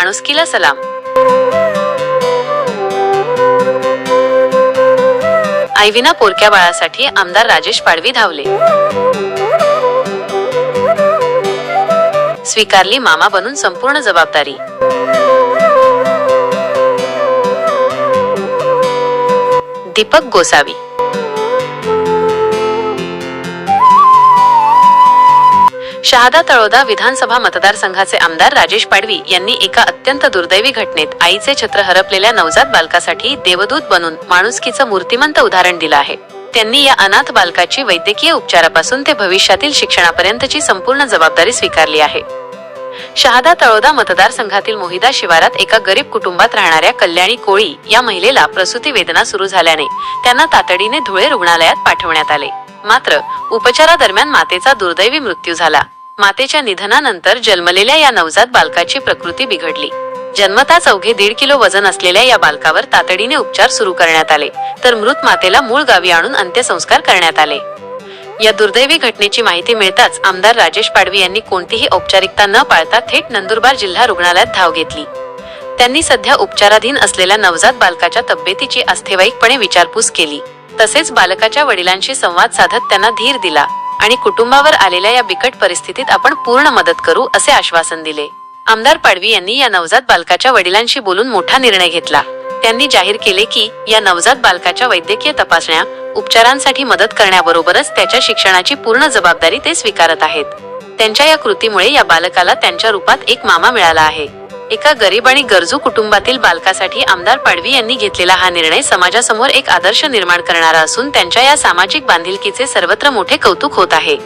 माणुसकीला सलाम. आयविना पोरक्या बाळासाठी आमदार राजेश पाडवी धावले. स्वीकारली मामा बनून संपूर्ण जबाबदारी. दीपक गोसावी. शहादा तळोदा विधानसभा मतदारसंघाचे आमदार राजेश पाडवी यांनी एका अत्यंत दुर्दैवी घटनेत आईचे छत्र हरपलेल्या नवजात बालकासाठी देवदूत बनून माणुसकीचं मूर्तिमंत उदाहरण दिलं आहे. त्यांनी या अनाथ बालकाची वैद्यकीय उपचारापासून ते भविष्यातील शिक्षणापर्यंतची संपूर्ण जबाबदारी स्वीकारली आहे. शहादा तळोदा मतदारसंघातील मोहिदा शिवारात एका गरीब कुटुंबात राहणाऱ्या कल्याणी कोळी या महिलेला प्रसूती वेदना सुरू झाल्याने त्यांना तातडीने धुळे रुग्णालयात पाठवण्यात आले. मात्र उपचारादरम्यान मातेचा दुर्दैवी मृत्यू झाला. मातेच्या निधनानंतर जन्मलेल्या या नवजात बालकाची प्रकृती बिघडली. जन्मताच अवघे दीड किलो वजन असलेल्या या बालकावर तातडीने उपचार सुरू करण्यात आले. तर मृत मातेला मूळ गावी आणून अंत्यसंस्कार करण्यात आले. या दुर्दैवी घटनेची माहिती मिळताच आमदार राजेश पाडवी यांनी कोणतीही औपचारिकता न पाळता थेट नंदुरबार जिल्हा रुग्णालयात धाव घेतली. त्यांनी सध्या उपचाराधीन असलेल्या नवजात बालकाच्या तब्येतीची अस्थेवाईकपणे विचारपूस केली. तसेच बालकाच्या वडिलांशी संवाद साधत त्यांना धीर दिला. आणि कुटुंबावर आलेल्या या बिकट परिस्थितीत आपण पूर्ण मदत करू असे आश्वासन दिले. आमदार पाडवी यांनी या नवजात बालकाच्या वडिलांशी बोलून मोठा निर्णय घेतला. त्यांनी जाहीर केले की या नवजात बालकाच्या वैद्यकीय तपासण्या उपचारांसाठी मदत करण्याबरोबरच त्याच्या शिक्षणाची पूर्ण जबाबदारी ते स्वीकारत आहेत. त्यांच्या या कृतीमुळे या बालकाला त्यांच्या रूपात एक मामा मिळाला आहे. एका गरीब आणि गरजू कुटुंबातील बालकासाठी आमदार पाडवी यांनी घेतलेला हा निर्णय समाजासमोर एक आदर्श निर्माण करणारा असून त्यांच्या या सामाजिक बांधिलकीचे सर्वत्र मोठे कौतुक होत आहे.